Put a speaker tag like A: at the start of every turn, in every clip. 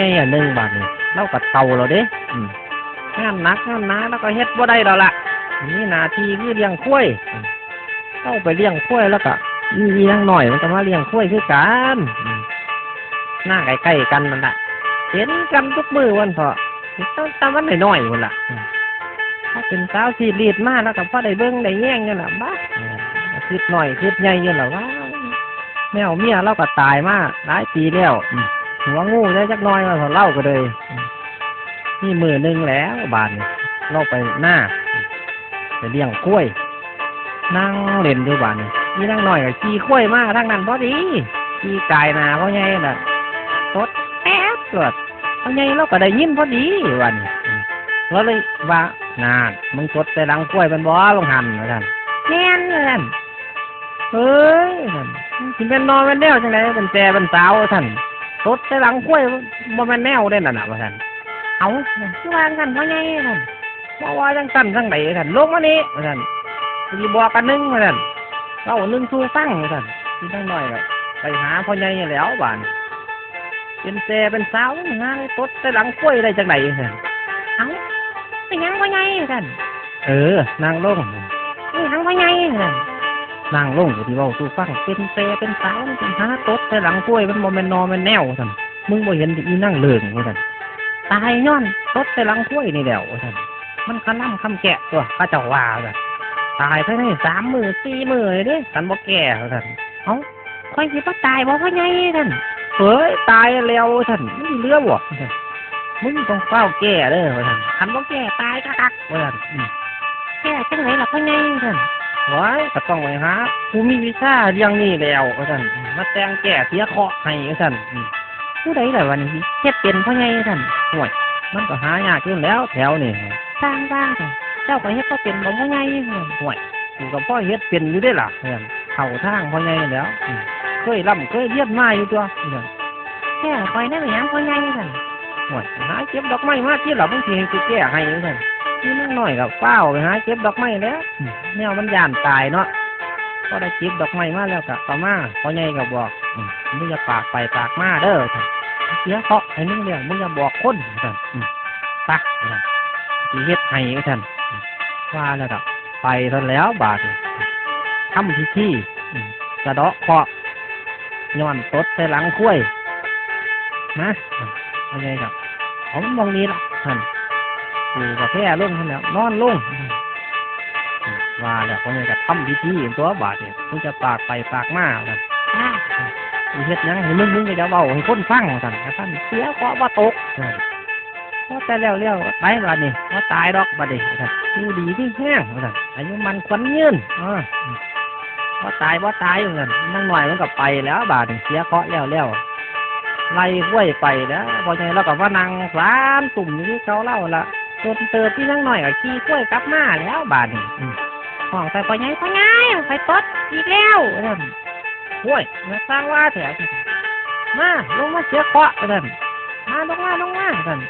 A: ใหญ่อันหนึงบาดนี้เราก็เฒ่าแล้วเด้อืมงานหนักงานหนาแล้วก็เฮ็ดบ่ได้แล้วล่ะนี่หน้าที่คือเลี้ยงควายอืมเข้าไปเลี้ยงควายแล้วก็อีอีนางน้อยมันก็มาเลี้ยงควายคือกันอืมหน้าใกล้ๆกันนั่นล่ะเห็นกันทุกมื้อวันเถาะตั้งแต่วันน้อยๆพุ่นล่ะอืมถ้าเป็นสาวสีรีดมาแล้วก็พอได้เบิ่งได้แย่งอยู่ล่ะบ้าอืมคิดน้อยคิดใหญ่อยู่ล่ะว่าแมวเมียเราก็ตายมาหลายปีแล้วอืม หัวงูได้จักน้อยมาเล่าก็เลยนี่มือหนึ่งแล้วบานนี่าไปหน้าไปเลี้ยงกล้วย นั่งเล่นอยู่บานนี่นั่งหน่อยกับขี่กล้วยมาทั้งนั้นพอดีขี่กายหนาเพราะไงน่ะตดแอบเกิดเพราะไงเราก็ได้ยินพอดีวันนี้อืมเราเลยว่านานมึงตดแต่หลังกล้วยเป็นบ่ลงหันว่าท่านแน่นเลยท่านเฮ้ยท่านสิเป็นนอนเป็นแนวจังไดเป็นแจเป็นสาวท่าน รถแต่หลังกล้วยบ่แม่นแนวเด้นั่นน่ะว่าท่านเอาคือว่ากันว่าไงท่านบ่ว่าจังซั่นจังไดท่านลงมานี่ว่าท่านสิบอกกันนึงว่าท่านเล่านึงสู่ฟังว่าท่านสิจังน้อยก็ไปหาพ่อใหญ่แล้วบาดนี้เป็นแจเป็นสาวหาตดแต่หลังกล้วยได้จังไดท่านเอาเป็นหยังพ่อใหญ่ท่านเออนางลงเป็นหยังพ่อใหญ่ท่าน นางลงอยู่ที่เว้าสู่ฟังเป็นเปรเป็นสาวเป็นหาตดแต่หลังกล้วยมันบ่แม่นนอแม่นแนวท่านมึงบ่เห็นที่อีนั่งเลิงว่าท่านตายย้อนตดแต่หลังกล้วยนี่แหล้วว่าท่านมันคล่ำคำแกะตัวข้าเจ้าว่าท่านตายภายในสามมือสี่มือเลยเด้กันบ่แก่ว่าท่านเอ้าค่อยสิบ่ตายบ่พ่อใหญ่ท่านเฮ้ยตายแล้วท่านมันเหลือบ่ว่าท่านมึงต้องเฝ้าแก่เด้อว่าท่านคันบ่แก่ตายกักๆว่าท่านแก่จังไดล่ะพ่อใหญ่ท่า นไว้ก็ต้องไปหาผู้มีวิชาเรื่องนี้แล้วว่าซั่นมาแต่งแก้เสียเคราะห์ให้ว่าซั่นอืมผู้ใดล่ะวันนี้เฮ็ดเป็นพ่อใหญ่ว่าซั่นห่วยมันก็หายากอยู่แล้วแถวนี่สร้างบ้างเจ้าก็เฮ็ดบ่เป็นบ่พ่อใหญ่ห่วยกูก็พ่อเฮ็ดเป็นอยู่ได้ล่ะเพื่อนเข้าทางพ่อใหญ่แล้วอืมเคยร่ำเคยเรียนมาอยู่ตัวเพื่อนแค่คอยนั่นหยังพ่อใหญ่ว่าซั่นห่วยหาเก็บดอกไม้มาที่หลับางทีให้กูแก้ให้ว่าซั่ นนี่นั่งหน่อยกับเป้าไปหาเก็บดอกไม้แล้วแนวมันย่านตายเนาะก็ได้เก็บดอกไม้มาแล้วกับต่อมาพอใหญ่ก็บอกอืมมึงอย่าปากไปปากมาเด้อท่านเสียเคราะห์ให้มึงเรื่องมึงอย่าบอกคนท่านอืมปักท่านสิเฮ็ดให้ท่านอืมว่าแล้วดอกไปท่านแล้วบาดนี้ทำพิธีอืมสะเดาะเคราะห์ย้อนตดใส่หลังคุ้วยนะอืมพอใหญ่ครับผมมองนี้ละท่าน กูก็แพ้ลงท่านแล้วนอนลงว่าแล้วคนนี้ก็ทำพิธีตัวบาดเนี่ยมึงจะปากไปปากมาท่านมึงเฮ็ดยังให้มึงมึงก็จะเบาให้คนฟังท่านแต่ท่านเสียเพราะว่าตกท่านว่าแต่แล้วแล้วไปบาดนี่ว่าตายดอกบาดนี่ท่านดูดีที่แห้งท่านอายุมันควันยืนอ่าว่าตายว่าตายเหมือนกันนั่งหน่อยมันก็ไปแล้วบาดนี่เสียเคาะแล้วแล้วไล่ห้วยไปแล้วพอไงเราก็ว่านั่งสามตุ่มอยู่ที่เขาเล่าละ จนเติดที่นั่งหน่อยก็ขี่กล้วยกลับมาแล้วบาดนี่อืมห้องไปพ่อใหญ่พ่อใหญ่ไปตดอีกแล้วท่านโอ้ยมาสร้างว่าแถวมาลงมาเสียเคราะห์ท่านมาลงมาลงมาท่าน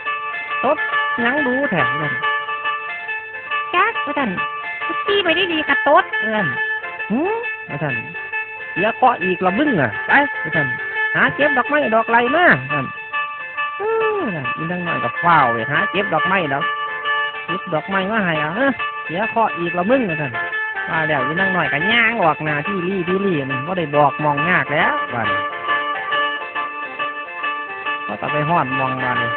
A: ตดหยังดูแถวท่านจักท่านขี่ไปได้ดีกระตดท่านหืมท่านเสียเคราะห์อีกละบึ้งอะไปท่านหาเก็บดอกไม้ดอกไรมาท่านอืมอีนั่งน้อยกับฟ้าวไปหาเก็บดอกไม้แล้ว เก็บดอกไม้มาให้อะเอ้อเสียเคราะห์อีกละมึงนะท่านว่าแล้วอีนั่งน้อยก็ย่างออกหน้าที่รี่ที่รี่มันก็ได้บอกมองยากแล้วบ้านก็ต้องไปห้อนมองบ้านเลย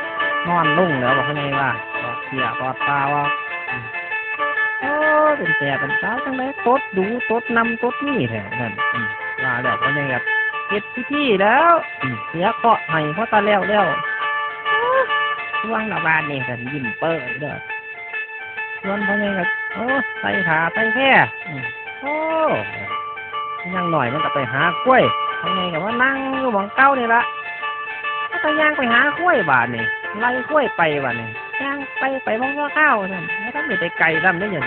A: นอนลุ่งแล้วบอกเขาไงว่าบอกเสียปอดตาว่าอืมโอ้เป็นแต่เป็นสาวจังเลยตดดูตดนำตดนี่แท้นั่นอืมว่าแล้วเขาไงกับเก็บพิธีแล้วอืมเสียเคราะห์ให้เพราะตาแล้วแล้วช่วงระบาดนี่กันยิ้มเปิดเด้อ ส่วนพวกนี้ก็โอ้ใส่ขาใส่แค่อืมโอ้ยังหน่อยมันก็ไปหากล้วยพวกนี้ก็ว่านั่งอยู่หมองเก้านี่ละแล้วก็ย่างไปหากล้วยบาดนี่ไล่กล้วยไปบาดนี่ย่างไปไปมองว่าข้าวนั่นไม่ต้องไปไกลลำได้ยัง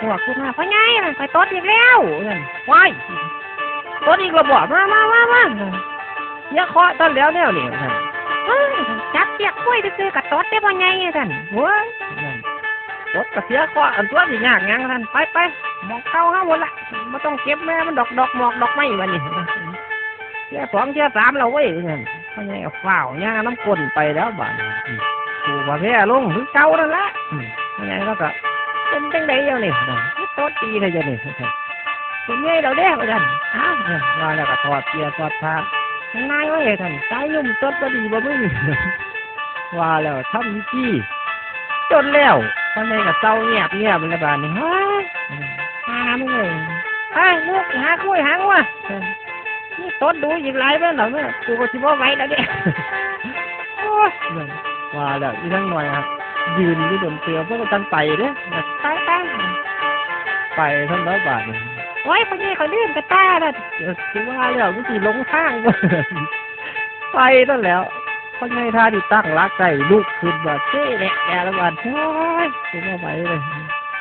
A: หัวขึ้นมาพ่อใหญ่น่ะไปตดอีกแล้วนั่นว้ายตดอีกระบอกมามามามาเสียเคาะตอนแล้วเนี่ยนี่นั่นเฮ้ยจับเสียกล้วยไปซื้อกับตดได้บ่ไงท่านเว้ย ตดกระเสียก็อันตัวสิยากหยังท่านไปไปหมอกเข้าห้าหมดละไม่ต้องเก็บแม่มันดอกดอกหมอกดอกไม้วันนี้เสียสองเสียสามแล้วเว้ยท่านพ่อใหญ่ฝ้าวย่างน้ำกลนไปแล้วบ้านอืมกูว่าแพ้ลงคือเก่านั่นละพ่อใหญ่ก็ก็เป็นจังไดเดี๋ยวนี่นั่นคือโตตีเลยเดี๋ยวนี่เป็นไงเราเด้ว่าจันอ้าวเนี่ยว่าแล้วก็ถอดเกียร์ถอดผ้าข้างในว่าเฮ้ยท่านสายยุ่มตดบ่ดีบ่มึงว่าแล้วทำวิธีจนแล้ว พ่อใหญ่ก็เศร้าเงียบเงียบเลยบ้านนี่เฮ้ยหามึงเลยไอ้ลูกหาคุยหางัวนี่ต้นดูอีกหลายเมื่อหรอเนี่ยกูก็สิบ่ไหวแล้วเนี่ยโอ้ยว่าแล้วอีทั้งหน่อยครับยืนอยู่บนเสือเพื่อกันไปเด้อไปไปไปท่านร้อยบาทนี่โอ้ยคนนี้เขาลื่นกระต้าน่ะเดี๋ยวสิว่าแล้วกูสิลงข้างบ่ไปนั่นแล้ว คนในท่าที่ตั้งรักใจลูกขึ้นว่าเจ๊แหละแกละบาดโอ้ยสิบ่ไหวเลย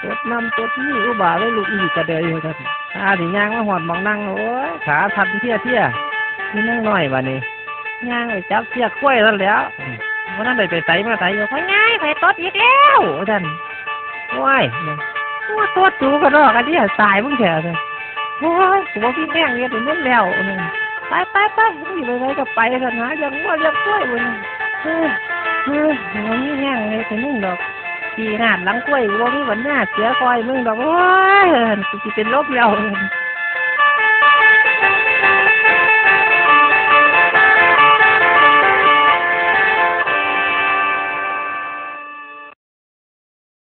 A: ตดน้ำตดนี่อุบาทเลยลูกอีกกระเดยอยู่ท่านอาถึงย่างมาหอดมองนั่งโอ้ยขาทันเที่ยเที่ยนี่นั่งหน่อยวันนี้ย่างไปจับเที่ยกล้วยแล้วแหล้ววันนั้นได้ไปใส่มาใส่อยู่พ่อง่ายไปตดอีกแล้วท่านโอ้ยว่าตดจูกันรอกอันนี้สายมึงแถวเลยโอ้ยกูว่าพี่แม่งเนี่ยถึงมึงแล้ว ไปไปไปมึงอยู่ไปไหนก็ไปท่านะยังว่าเรียกกล้วยวันเฮ้ยเฮ้ยมึงนี่แง่เลยถึงมึงดอกปีหาดหลังกล้วยว่ามีวันหน้าเสียคอยมึงดอกโอ้ยกูสิเป็นลบแล้ว